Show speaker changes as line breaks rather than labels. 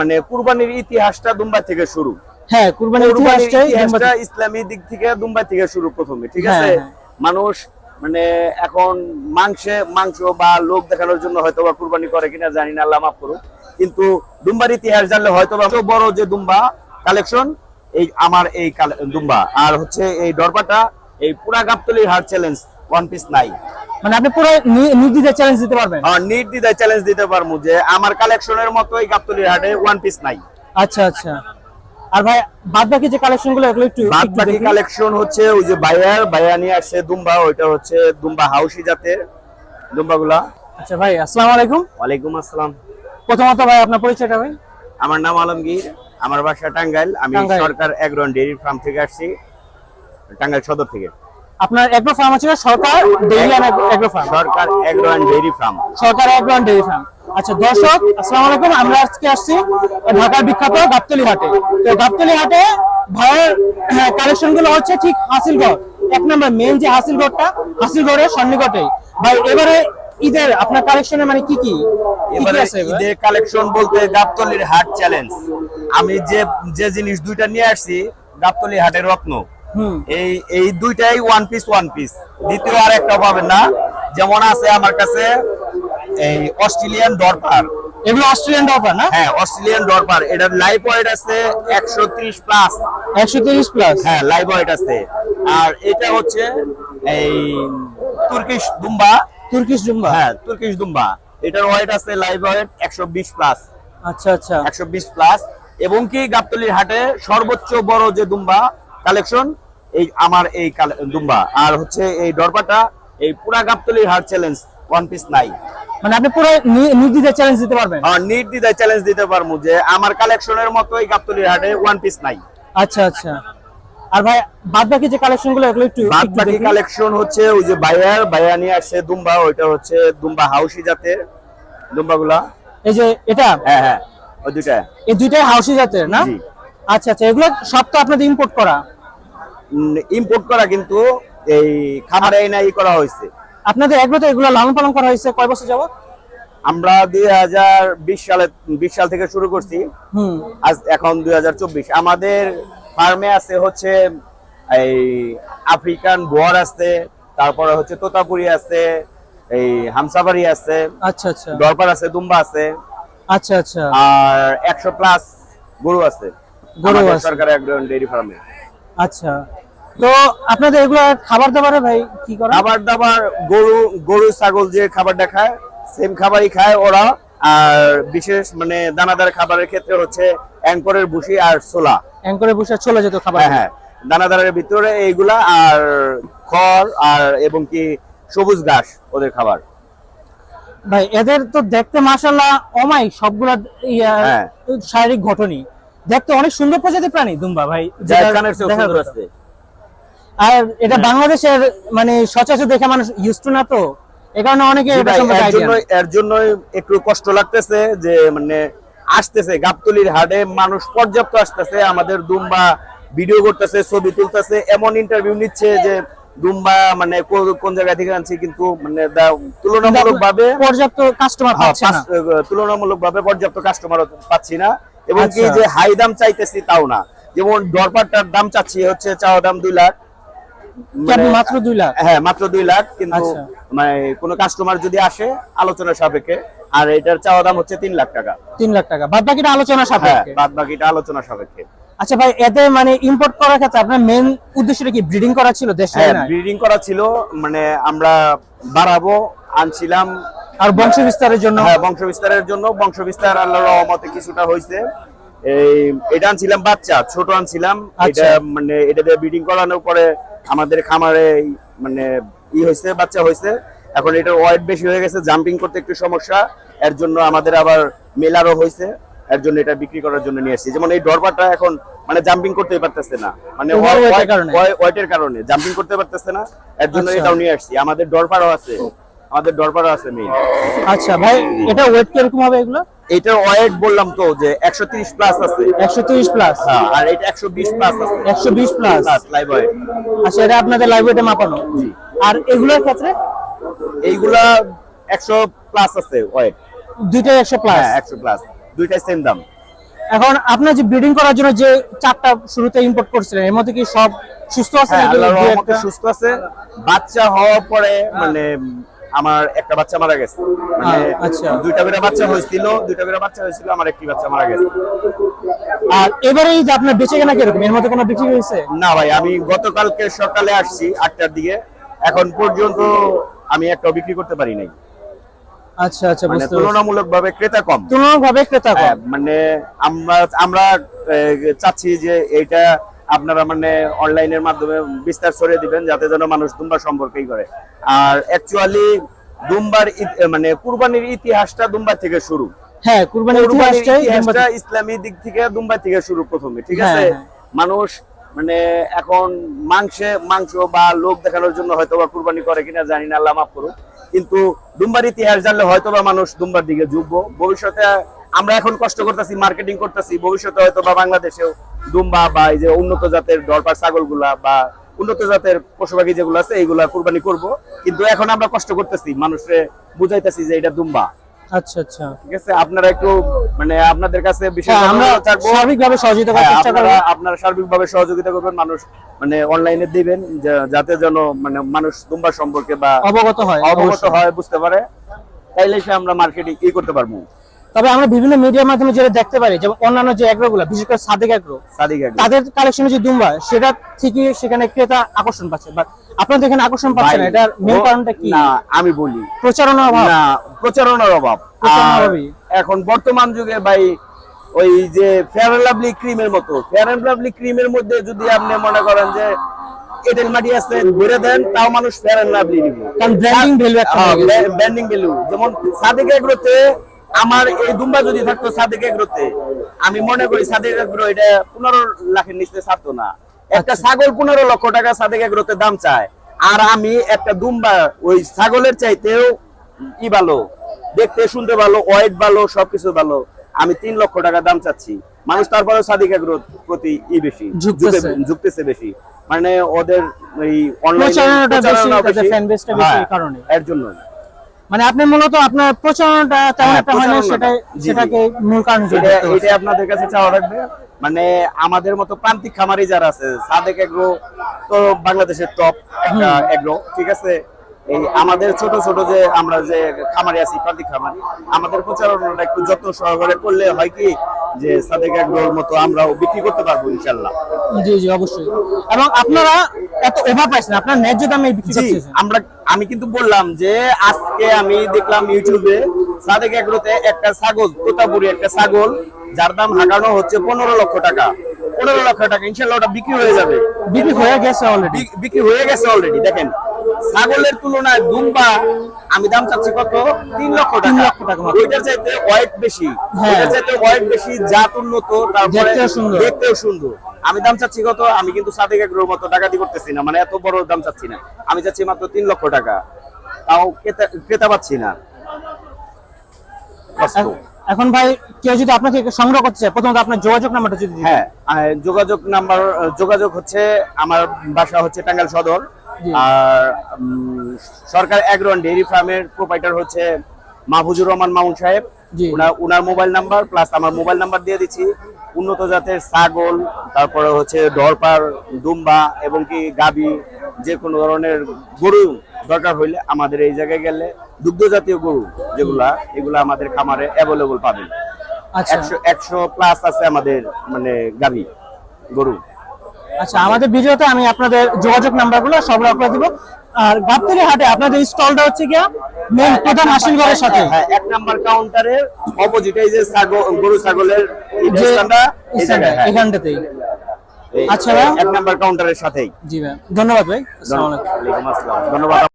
মানে কুরবানির ইতিহাসটা দুম্বা থেকে শুরু।
হ্যাঁ কুরবানির
ইতিহাসটা ইসলামী দিক থেকে দুম্বা থেকে শুরু প্রথমে ঠিক
হ্যাঁ,
আছে?
হ্যাঁ।
মানুষ মানে এখন মাংসে মাংস বা লোক দেখানোর জন্য হয়তো বা কুরবানি করে কিনা জানি না আল্লাহ মাফ করুক। কিন্তু দুম্বার ইতিহাস জানলে হয়তো বা বড় যে দুম্বা কালেকশন এই আমার এই দুম্বা। আর হচ্ছে এই ডরপাটা এই পুরা গাবতলির হার চ্যালেঞ্জ ওয়ান পিস নাই।
মানে আপনি পুরো নির্দ্বিধায় চ্যালেঞ্জ দিতে পারবেন?
নির্দ্বিধায় চ্যালেঞ্জ দিতে পারব যে আমার কালেকশনের মতোই গাবতলির হাটে ওয়ান পিস নাই।
আচ্ছা আচ্ছা। আর ভাই বাদ বাকি যে কালেকশনগুলো এগুলো একটু
বাদ বাকি কালেকশন হচ্ছে ওই যে বায়ার বায়া নিয়ে আসছে দুম্বা ওইটা হচ্ছে দুম্বা হাউসি জাতের দুম্বা গুলা
আচ্ছা ভাই আসসালামু আলাইকুম।
ওয়ালাইকুম আসসালাম।
প্রথমত ভাই আপনার পরিচয়টা ভাই।
আমার নাম আলমগীর আমার বাসা টাঙ্গাইল। আমি। সরকার এগ্রন ডেইরি ফার্ম থেকে আসছি টাঙ্গাইল সদর থেকে।
আপনার এগ্রো ফার্ম আছে? Sarkar dairy agro farm
Sarkar agro dairy farm
Sarkar agro dairy farm আচ্ছা দর্শক আসসালামু আলাইকুম। আমরা আজকে আসছি ঢাকার বিখ্যাত গাবতলি হাটে। তো গাবতলি হাটে ভাইয়ের কালেকশনগুলো হচ্ছে ঠিক হাসিলগড়। এক নম্বর মেন যে হাসিলগড়টা হাসিলগড়ের সন্নিকটে ভাই এবারে ঈদের আপনার কালেকশনে মানে কি কি?
এবারে ঈদের কালেকশন বলতে গাবতলির হাট চ্যালেঞ্জ আমি যে যে জিনিস দুইটা নিয়ে আসছি গাবতলি হাটের রত্ন। এই এই দুইটাই ওয়ান পিস ওয়ান পিস দ্বিতীয় আর একটা পাবেন না। যেমন আছে আমার কাছে এই অস্ট্রেলিয়ান ডরপার।
এগুলো অস্ট্রেলিয়ান ডপার না?
হ্যাঁ অস্ট্রেলিয়ান ডরপার। এটার লাইভ ওয়েট আছে একশো ত্রিশ প্লাস
একশো তিরিশ প্লাস
হ্যাঁ লাইভ ওয়েট আছে। আর এটা হচ্ছে এই তুর্কিশ দুম্বা।
তুর্কিশ জুম্বা
হ্যাঁ তুর্কিশ দুম্বা। এটার ওয়েট আছে লাইভ ওয়েট একশো বিশ প্লাস
আচ্ছা আচ্ছা।
একশো বিশ প্লাস এবং কি গাবতলির হাটে সর্বোচ্চ বড় যে দুম্বা কালেকশন এই আমার এই দুম্বা। আর হচ্ছে এই ডরপাটা এই পুরা গাবতলির হাট চ্যালেঞ্জ ওয়ান পিস নাই।
মানে আপনি পুরো নির্দ্বিধায় চ্যালেঞ্জ দিতে পারবেন?
আর নির্দ্বিধায় চ্যালেঞ্জ দিতে পারব যে আমার কালেকশনের মতোই গাবতলির হাটে ওয়ান পিস নাই।
আচ্ছা আচ্ছা। আর ভাই বাদ বাকি যে কালেকশনগুলো এগুলো একটু
বাদ বাকি কালেকশন হচ্ছে ওই যে বায়ার বায়া নিয়ে আসছে দুম্বা ওইটা হচ্ছে দুম্বা হাউসি জাতের। দুম্বা গুলা
এই যে এটা?
হ্যাঁ হ্যাঁ ওই দুইটা।
এই দুইটাই হাউসি জাতের না? আচ্ছা আচ্ছা এগুলো সব তো আপনাদের ইম্পোর্ট করা।
ইম্পোর্ট করা কিন্তু এই খামারে এনে ই করা হয়েছে।
আপনাদের এগুলো তো এগুলো লালন পালন করা হয়েছে কয় বছর যাবত
আমরা দুই হাজার বিশ সালে বিশ সাল থেকে শুরু করছি। আজ এখন দুই হাজার চব্বিশ। আমাদের ফার্মে আছে হচ্ছে এই আফ্রিকান বোয়ার আছে তারপরে হচ্ছে তোতাপুরি আছে এই হামসাবাড়ি আছে
আচ্ছা আচ্ছা।
দরবার আছে দুম্বা আছে।
আচ্ছা আচ্ছা।
আর একশো প্লাস গরু আছে।
গরু।
সরকার একজন ডেইরি ফার্মে।
আচ্ছা। তো আপনাদের এগুলো খাবার দাবারে ভাই কি করে?
খাবার দাবার গরু গরু ছাগল যে খাবারটা খায় সেম খাবারই খায় ওরা। আর বিশেষ মানে দানাদার খাবারের ক্ষেত্রে হচ্ছে অ্যাঙ্করের ভুসি আর সোলা
অ্যাঙ্করে বসে ছোলা যেত খাবার।
হ্যাঁ হ্যাঁ। দানাদারের ভিতরে এইগুলা আর খড় আর এবং কি সবুজ ঘাস ওদের খাবার।
ভাই এদের তো দেখতে মাশাল্লাহ অমাই সবগুলা ইয়া,
হ্যাঁ।
শারীরিক ঘটনই দেখতে অনেক সুন্দর প্রজাতির প্রাণী দুম্বা ভাই আর এটা বাংলাদেশের মানে সচরাচর দেখে মানুষ ইউজ টু না তো এ কারণে অনেকে
এর জন্য একটু কষ্ট লাগতেছে যে মানে আসতেছে গাবতলির হাটে মানুষ পর্যাপ্ত আসতেছে আমাদের দুম্বা ভিডিও করতেছে ছবি তুলতেছে এমন ইন্টারভিউ নিচ্ছে যে দুম্বা মানে কোন জায়গা থেকে আনছি কিন্তু মানে তুলনামূলক ভাবে
পর্যাপ্ত কাস্টমার
তুলনামূলক ভাবে পর্যাপ্ত কাস্টমার পাচ্ছি না। এবং কি
আচ্ছা।
যে হাই দাম চাইতেছি তাও না। যেমন ডরপারটার দাম চাচ্ছি হচ্ছে চাওয়া দাম দুই লাখ। মানে-
মাত্র দুই লাখ?
হ্যাঁ মাত্র দুই লাখ কিন্তু
আচ্ছা।
মানে কোনো কাস্টমার যদি আসে আলোচনা সাপেক্ষে আর এটার চাওয়া দাম হচ্ছে তিন লাখ টাকা।
তিন লাখ টাকা। বাদ বাকিটা আলোচনা
হ্যাঁ
সাপেক্ষে?
বাদ বাকিটা আলোচনা সাপেক্ষে।
আচ্ছা ভাই এতে মানে ইম্পোর্ট করার ক্ষেত্রে আপনার মেন উদ্দেশ্যটা কি? ব্রিডিং করা ছিল দেশে
হ্যাঁ ব্রিডিং করা ছিল মানে আমরা বাড়াবো আনছিলাম
আর বংশ বিস্তারের জন্য?
হ্যাঁ বংশ বিস্তারের জন্য। বংশ বিস্তার আল্লাহর রহমতে কিছুটা হয়েছে এই এটা আনছিলাম বাচ্চা ছোট আনছিলাম।
আচ্ছা।
এটা মানে এটা দিয়ে ব্রিডিং করানোর পরে আমাদের খামারে মানে ই হয়েছে বাচ্চা হয়েছে এখন এটার ওয়েট বেশি হয়ে গেছে জাম্পিং করতে একটু সমস্যা। এর জন্য আমাদের আবার মেলারও হয়েছে এর জন্য এটা বিক্রি করার জন্য নিয়ে আসছি। যেমন এই ডরবারটা এখন মানে জাম্পিং করতেই পারতেছে না। মানে? ওয়েটের কারণে? জাম্পিং করতে পারতেছে না। এর জন্য
আচ্ছা।
এটাও নিয়ে আসছি। আমাদের ডরপারও আছে। আমাদের ডরপারও আছে মেইন
আচ্ছা ভাই এটা ওয়েট কীরকম হবে এগুলো?
এটার ওয়েট বললাম তো যে একশো তিরিশ প্লাস আছে।
একশো তিরিশ প্লাস
হ্যাঁ, আর এটা একশো বিশ প্লাস আছে।
একশো বিশ প্লাস
প্লাস লাইভ ওয়েট
আচ্ছা এটা আপনাদের লাইভ ওয়েটে মাপানো?
জি।
আর এগুলোর ক্ষেত্রে?
এইগুলা একশো প্লাস আছে ওয়েট
দুইটাই একশো প্লাস
হ্যাঁ একশো প্লাস দুইটাই সেম দাম।
এখন আপনার যে ব্রিডিং করার জন্য যে চারটা শুরুতে ইম্পোর্ট করছিলেন এর মধ্যে কি সব সুস্থ আছে
হ্যাঁ আল্লাহর রহমতে সুস্থ আছে। বাচ্চা হওয়ার পরে মানে আমার একটা বাচ্চা মারা গেছে। মানে
আচ্ছা।
দুইটা করে বাচ্চা হয়েছিল দুইটা করে বাচ্চা হয়েছিল আমার একটি বাচ্চা মারা গেছে।
আর এবারে এই যে আপনার বেঁচে কেনা কীরকম? এর মধ্যে কোনো বিক্রি হয়েছে?
না ভাই আমি গতকালকে সকালে আসছি আটটার দিকে। এখন পর্যন্ত আমি একটা বিক্রি করতে পারি নাই।
আচ্ছা আচ্ছা
মানে
বুঝতে
তুলনামূলক ভাবে ক্রেতা কম।
তুলনামূলকভাবে ক্রেতা কম।
হ্যাঁ, মানে আমরা আমরা চাচ্ছি যে এইটা আপনারা মানে অনলাইনের মাধ্যমে বিস্তার ছড়িয়ে দিবেন যাতে যেন মানুষ দুম্বা সম্পর্কেই করে। আর অ্যাকচুয়ালি দুম্বার মানে কুরবানির ইতিহাসটা দুম্বা থেকে শুরু।
হ্যাঁ কুরবানির
ইতিহাসটা ইসলামী দিক থেকে দুম্বা থেকে শুরু প্রথমে ঠিক
হ্যাঁ,
আছে?
হ্যাঁ।
মানুষ মানে এখন মাংসে মাংস বা লোক দেখানোর জন্য হয়তো বা কুরবানি করে কিনা জানি না আল্লাহ মাফ করুক। কিন্তু দুম্বার ইতিহাস জানলে হয়তো বা মানুষ দুম্বার দিকে ঝুঁকবো। ভবিষ্যতে আমরা এখন কষ্ট করতেছি মার্কেটিং করতেছি ভবিষ্যতে হয়তো বা বাংলাদেশেও দুম্বা বা এই যে উন্নত জাতের দরবার ছাগলগুলা বা উন্নত জাতের পশু পাখি যেগুলো আছে এইগুলা কুরবানি করব। কিন্তু এখন আমরা কষ্ট করতেছি মানুষরে বুঝাইতেছি যে এটা দুম্বা।
আচ্ছা আচ্ছা।
ঠিক আছে? আপনারা একটু মানে আপনাদের কাছে
হ্যাঁ, আমরা স্বাভাবিকভাবে সহযোগিতা করার
হ্যাঁ,
চেষ্টা করব।
আপনারা সার্বিকভাবে সহযোগিতা করবেন মানুষ মানে অনলাইনে দিবেন যাতে যেন মানে মানুষ দুম্বা সম্পর্কে বা
অবগত হয়
অবগত হয় বুঝতে পারে। তাইলে সে আমরা মার্কেটিং ই করতে পারব।
তবে আমরা বিভিন্ন মিডিয়ার মাধ্যমে যেটা দেখতে পারি যেমন অন্যান্য যে এগ্রো গুলা বিশেষ করে সাদেক এগ্রো
সাদিক।
তাদের কালেকশনে যে দুম্বা সেটা থেকে সেখানে ক্রেতা আকর্ষণ পাচ্ছে বাট আপনাদের এখানে আকর্ষণ পাচ্ছে না? এটার মেন কারণটা কি?
না আমি বলি।
প্রচারণার অভাব?
না প্রচারণার অভাব। এখন বর্তমান যুগে ভাই ওই যে ফেয়ার অ্যান্ড লাভলি ক্রিমের মতো ফেয়ার অ্যান্ড লাভলি ক্রিমের মধ্যে যদি আপনি মনে করেন যে এদের মাটি আছে ঘুরে দেন তাও মানুষ ফেয়ার অ্যান্ড লাভলি নিবে।
কারণ ব্র্যান্ডিং ভ্যালু একটা
ব্র্যান্ডিং ভ্যালু যেমন সাদেক এগ্রোতে আমার এই দুম্বা যদি থাকতো সাদেক এগ্রোতে আমি মনে করি সাদেক এগ্রো এটা পনেরো লাখের নিচে ছাড়তো না একটা
আচ্ছা।
ছাগল পনেরো লক্ষ টাকা সাদেক এগ্রোতে দাম চায় আর আমি একটা দুম্বা ওই ছাগলের চাইতেও ই ভালো দেখতে শুনতে ভালো ওয়েট ভালো সবকিছু ভালো আমি তিন লক্ষ টাকা দাম চাচ্ছি মানুষ তারপরে সাদিক এগ্রোর প্রতি ই বেশি
ঝুঁকতেছে।
বেশি মানে ওদের এই অনলাইন। হ্যাঁ, এর জন্য
মানে আপনি মূলত আপনার প্রচারণাটা তেমন
হ্যাঁ,
একটা হয় না সেটাই। সেটাকে মূল কারণ
এটা আপনাদের কাছে চাওয়া রাখবে মানে আমাদের মতো প্রান্তিক খামারি যারা আছে সাদেক এগ্রো তো বাংলাদেশের টপ একটা এগ্রো ঠিক আছে? এই আমাদের ছোট ছোট যে আমরা যে খামারি আছি প্রান্তিক খামারি আমাদের প্রচারণাটা একটু যত্ন সহকারে করলে হয় কি? যে সাদেক এগ্রোর মতো আমরাও বিক্রি করতে পারব ইনশাল্লাহ।
জি জি অবশ্যই। এবং আপনারা এত ওভার প্রাইস না আপনার ন্যায্য দামে বিক্রি
আমরা আমি কিন্তু বললাম যে আজকে আমি দেখলাম ইউটিউবে সাদেক এগ্রোতে একটা ছাগল তোতাপুরি একটা ছাগল যার দাম হাঁকানো হচ্ছে পনেরো লক্ষ টাকা। পনেরো লক্ষ টাকা ইনশাল্লাহ ওটা বিক্রি হয়ে যাবে।
বিক্রি হয়ে গেছে অলরেডি
বিক্রি হয়ে গেছে অলরেডি দেখেন। ছাগলের তুলনায় দুম্বা আমি দাম চাচ্ছি কত তিন লক্ষ টাকা
তিন লক্ষ টাকা।
ওইটার চাইতে ওয়েট বেশি
হ্যাঁ।
ওইটার চাইতে ওয়েট বেশি জাত উন্নত তারপরে
দেখতেও সুন্দর।
আমি দাম চাচ্ছি কত আমি কিন্তু সাদেক এগ্রোর মতো ডাকাতি করতেছি না মানে এত বড় দাম চাচ্ছি না আমি চাচ্ছি মাত্র তিন লক্ষ টাকা তাও ক্রেতা- পাচ্ছি না।
এখন ভাই কেউ যদি আপনাকে সংগ্রহ করতে চায় প্রথমত আপনার যোগাযোগ নাম্বারটা যদি
হ্যাঁ যোগাযোগ নাম্বার যোগাযোগ হচ্ছে আমার বাসা হচ্ছে টাঙ্গাইল সদর। আর সরকার অ্যাগ্রন ডেইরি ফার্মের প্রোপাইটার হচ্ছে মাহফুজুর রহমান মামুন সাহেব। উনার মোবাইল নাম্বার প্লাস আমার মোবাইল নাম্বার দিয়ে দিচ্ছি। উন্নত জাতের ছাগল তারপরে হচ্ছে ডরপার দুম্বা এবং কি গাবি যে কোনো ধরনের গরু দরকার হইলে আমাদের এই জায়গায় গেলে দুগ্ধ জাতীয় গরু যেগুলা এগুলা আমাদের খামারে অ্যাভেলেবল পাবেন।
আচ্ছা।
একশো একশো প্লাস আছে আমাদের মানে গাবি গরু।
আচ্ছা আমাদের ভিডিওতে আমি আপনাদের যোগাযোগ নাম্বারগুলো সব রাখা দিব। আর গাবতলি হাটে আপনাদের স্টলটা হচ্ছে কি মেন প্রধান হাসিলগড়ের সাথে।
হ্যাঁ এক নাম্বার কাউন্টারের অপোজিট এই যে ছাগল গরু ছাগলের হ্যাঁ।
এখানটাতেই। আচ্ছা।
এক নাম্বার কাউন্টারের সাথেই।
জি ভাই। ধন্যবাদ ভাই। আসসালামু আলাইকুম।
ধন্যবাদ।